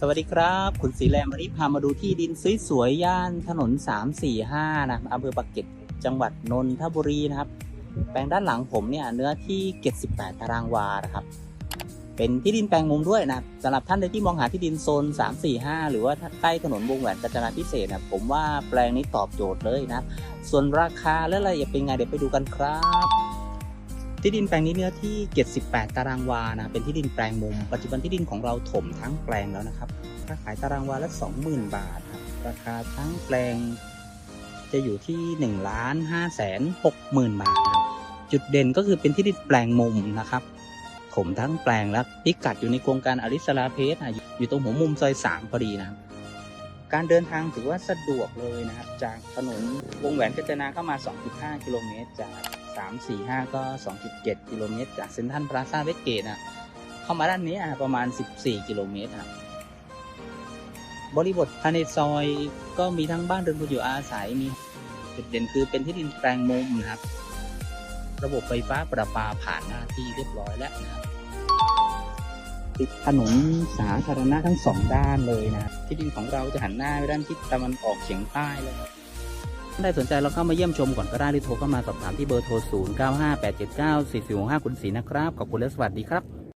สวัสดีครับ คุณสีแรมวันนี้พามาดูที่ดินสวยๆย่านถนน 345 นะอำเภอปากเกร็ดจังหวัดนนทบุรีนะครับ แปลงด้านหลังผมเนี่ยเนื้อที่ 78 ตารางวานะครับ เป็นที่ดินแปลงมุมด้วยนะสำหรับท่านใดที่มองหาที่ดินโซน 345 หรือว่าใกล้ถนนวงแหวนกาญจนาพิเศษนะผมว่าแปลงนี้ตอบโจทย์เลยนะ ส่วนราคาและรายละเอียดเป็นไงเดี๋ยวไปดูกันครับ ที่ดินแปลงนี้เนื้อที่ 78 ตารางวานะ เป็นที่ดินแปลงมุม ปัจจุบันที่ดินของเราถมทั้งแปลงแล้วนะครับค่าขายตารางวาละ 20,000 บาทครับราคาทั้งแปลงจะอยู่ที่ 1,560,000 บาท จุดเด่นก็คือเป็นที่ดินแปลงมุมนะครับ ถมทั้งแปลงแล้วพิกัดอยู่ในโครงการอริสราเพสนะอยู่อยู่ตรงหัวมุมซอย 3 พอดีนะครับการเดินทางถือว่าสะดวกเลยนะครับ จากถนนวงแหวนกาญจนาเข้ามา 2.5 กิโลเมตรจาก 3 4 5 ก็ 2.7 กิโลเมตร จากเซ็นทรัลพลาซ่าเวสเกตนะเข้ามาด้านนี้อะประมาณ 14 กิโลเมตรครับบริบทภายในซอยก็มีทั้งบ้านเรือนคนอยู่อาศัยมีจุดเด่นคือเป็นที่ดินแปลงมุมนะครับ ระบบไฟฟ้าประปาผ่านหน้าที่เรียบร้อยแล้วนะครับติดถนนสาธารณะทั้งสองด้านเลยนะที่ดินของเราจะหันหน้าไปด้านทิศตะวันออกเฉียงใต้เลย ท่านใดสนใจเราเข้ามาเยี่ยมชมก่อนก็ได้หรือโทรเข้ามาสอบถามที่เบอร์โทร 0 9 5 8 7 9 4 4 6 5คุณศรีนะครับ ขอบคุณและสวัสดีครับ